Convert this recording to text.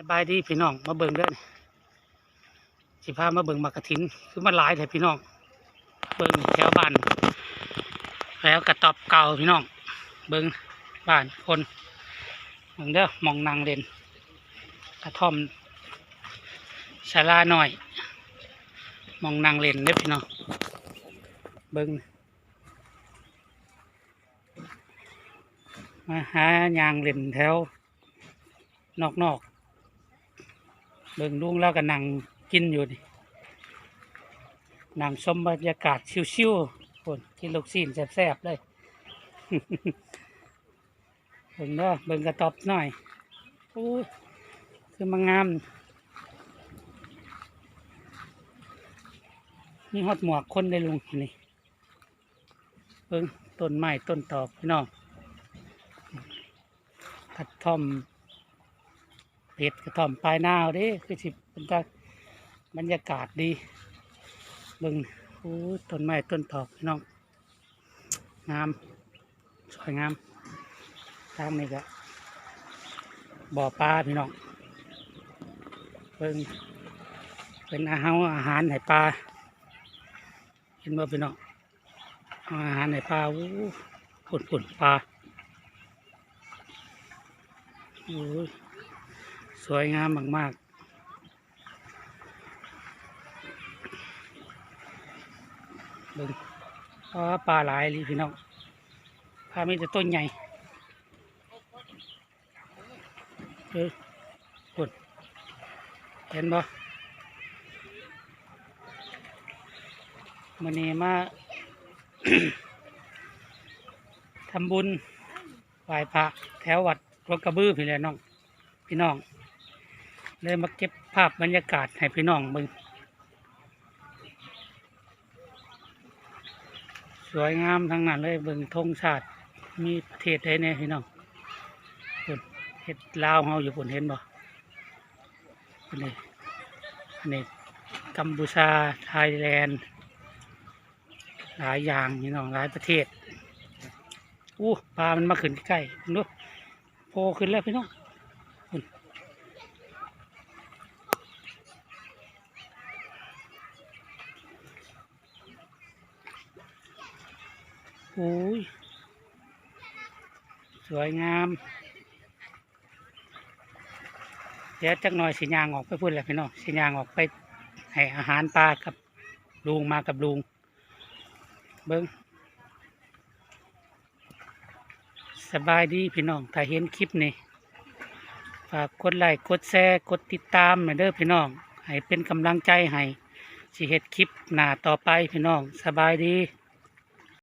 สบายดีพี่น้องมาเบิ่งเด้อนี่สิพามาเบิ่งมากระถินคือมันหลายแท้พี่น้อง เบิ่งแถวบ้านแล้วกระตอบเก่าพี่น้อง เบิ่งบ้านคนเบิ่งเด้อมองนางเล่นกระท่อมศาลาหน่อย มองนางเล่นเด้อพี่น้องเบิ่งมาหายางเล่นแถวนอกนอกๆ เบิ่งลุงแล้วก็นั่งกินอยู่นี่นั่งชมบรรยากาศชิวๆคนกินลูกซีนแซ่บๆเลยเบิ่งเด้อเบิ่งกระตอบหน่อยโอ้ยคือมางามมีฮอดหมวกคนได้ลุงนี่เบิ่งต้นไม้ต้นตอกพี่น้องกระท่อม เห็ดกระท่อมปลายนาวเด้คือสิเป็นตาบรรยากาศดีเบิ่งโอ้ต้นไม้ต้นตอกพี่น้องงามสวยงามทางนี้ก็บ่อปลาพี่น้องเบิ่งเป็นอาหารอาหารให้ปลาเห็นบ่พี่น้องอาหารในปลาอู้ปุ่นปุ่นปลาโอ้ย สวยงามมากๆเบิ่งปลาปลาหลายเลยพี่น้องปลาไม่แต่ต้นใหญ่เออปุ่นเห็นบ่มันนี้มาทำบุญไหว้พระแถววัดรถกระบือพี่แหละน้อง พี่น้อง เลยมาเก็บภาพบรรยากาศให้พี่น้องมึงสวยงามทั้งนั้นเลยเบิ่งธงชาติมีประเทศใดเนี่ยพี่น้องเพิ่นเฮ็ดลาวเฮาอยู่ผนเห็นบ่อันนี้อันนี้กัมพูชาไทยแลนด์หลายอย่างพี่น้องหลายประเทศอู้ปลามันมาขึ้นใกล้ๆดูโผล่ขึ้นแล้วพี่น้อง โอ้ย สวยงาม เดี๋ยวจักหน่อยสิยางออกไปพูดแหละพี่น้องสิยางออกไปให้อาหารปลากับลุงมากับลุงเบิ้งสบายดีพี่น้อง ถ้าเห็นคลิปนี้ฝากกดไลค์กดแชร์กดติดตามหน่อยเด้อพี่น้อง ให้เป็นกำลังใจให้สิเฮ็ดคลิปหน้าต่อไปพี่น้อง สบายดี